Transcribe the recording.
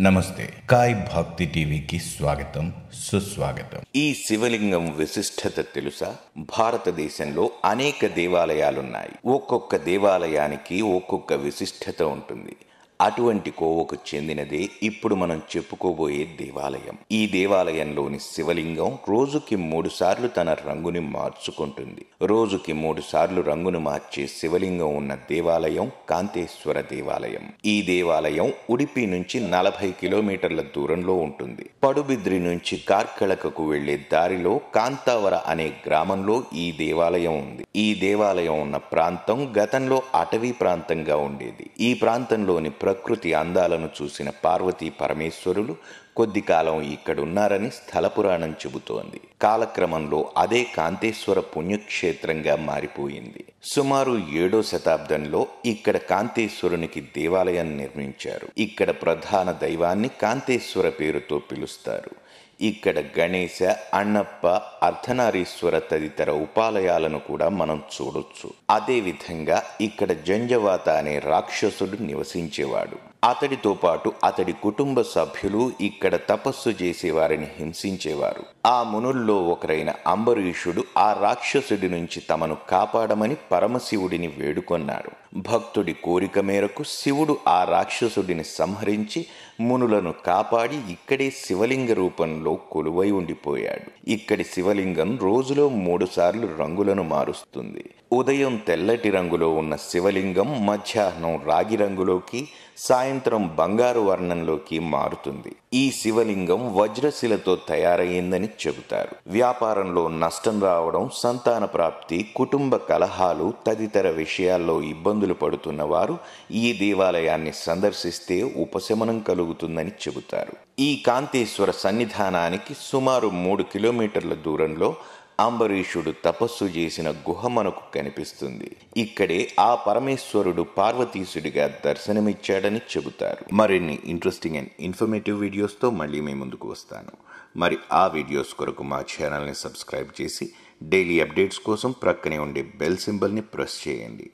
నమస్తే. కాయ్ భక్తి టీవీకి స్వాగతం సుస్వాగతం. ఈ శివలింగం విశిష్టత తెలుసా? భారతదేశంలో అనేక దేవాలయాలున్నాయి. ఒక్కొక్క దేవాలయానికి ఒక్కొక్క విశిష్టత ఉంటుంది. అటువంటి కోవకు చెందినదే ఇప్పుడు మనం చెప్పుకోబోయే దేవాలయం. ఈ దేవాలయంలోని శివలింగం రోజుకి మూడు సార్లు తన రంగుని మార్చుకుంటుంది. రోజుకి మూడు సార్లు రంగును మార్చే శివలింగం ఉన్న దేవాలయం కాంతేశ్వర దేవాలయం. ఈ దేవాలయం ఉడిపి నుంచి నలభై కిలోమీటర్ల దూరంలో ఉంటుంది. పడుబిద్రి నుంచి కార్కళకకు వెళ్ళే దారిలో కాంతావర అనే గ్రామంలో ఈ దేవాలయం ఉంది. ఈ దేవాలయం ఉన్న ప్రాంతం గతంలో అటవీ ప్రాంతంగా ఉండేది. ఈ ప్రాంతంలోని ప్రకృతి అందాలను చూసిన పార్వతీ పరమేశ్వరులు కొద్ది కాలం ఇక్కడున్నారని స్థల పురాణం చెబుతోంది. కాలక్రమంలో అదే కాంతేశ్వర పుణ్యక్షేత్రంగా మారిపోయింది. సుమారు ఏడో శతాబ్దంలో ఇక్కడ కాంతేశ్వరునికి దేవాలయం నిర్మించారు. ఇక్కడ ప్రధాన దైవాన్ని కాంతేశ్వర పేరుతో పిలుస్తారు. ఇక్కడ గణేశ అన్నప్ప అర్ధనారీశ్వర తదితర ఉపాలయాలను కూడా మనం చూడొచ్చు. అదేవిధంగా ఇక్కడ జంజవాత అనే రాక్షసుడు నివసించేవాడు. అతడితో పాటు అతడి కుటుంబ సభ్యులు ఇక్కడ తపస్సు చేసేవారిని హింసించేవారు. ఆ మునుల్లో ఒకరైన అంబరీషుడు ఆ రాక్షసుడి నుంచి తమను కాపాడమని పరమశివుడిని వేడుకొన్నాడు. భక్తుడి కోరిక మేరకు శివుడు ఆ రాక్షసుడిని సంహరించి మునులను కాపాడి ఇక్కడే శివలింగ రూపంలో కొలువై ఉండిపోయాడు. ఇక్కడి శివలింగం రోజులో మూడుసార్లు రంగులను మారుస్తుంది. ఉదయం తెల్లటి రంగులో ఉన్న శివలింగం మధ్యాహ్నం రాగి రంగులోకి సాయంత్రం బంగారు వర్ణంలోకి మారుతుంది. ఈ శివలింగం వజ్రశిలతో తయారయ్యిందని చెబుతారు. వ్యాపారంలో నష్టం రావడం సంతాన ప్రాప్తి కుటుంబ కలహాలు తదితర విషయాల్లో ఇబ్బందులు పడుతున్న వారు ఈ దేవాలయాన్ని సందర్శిస్తే ఉపశమనం కలుగుతుందని చెబుతారు. ఈ కాంతేశ్వర సన్నిధానానికి సుమారు మూడు కిలోమీటర్ల దూరంలో అంబరీషుడు తపస్సు చేసిన గుహ మనకు కనిపిస్తుంది. ఇక్కడే ఆ పరమేశ్వరుడు పార్వతీశుడిగా దర్శనమిచ్చాడని చెబుతారు. మరిన్ని ఇంట్రెస్టింగ్ అండ్ ఇన్ఫర్మేటివ్ వీడియోస్తో మళ్ళీ మీ ముందుకు వస్తాను. మరి ఆ వీడియోస్ కొరకు మా ఛానల్ని సబ్స్క్రైబ్ చేసి డైలీ అప్డేట్స్ కోసం ప్రక్కనే ఉండే బెల్ సింబల్ని ప్రెస్ చేయండి.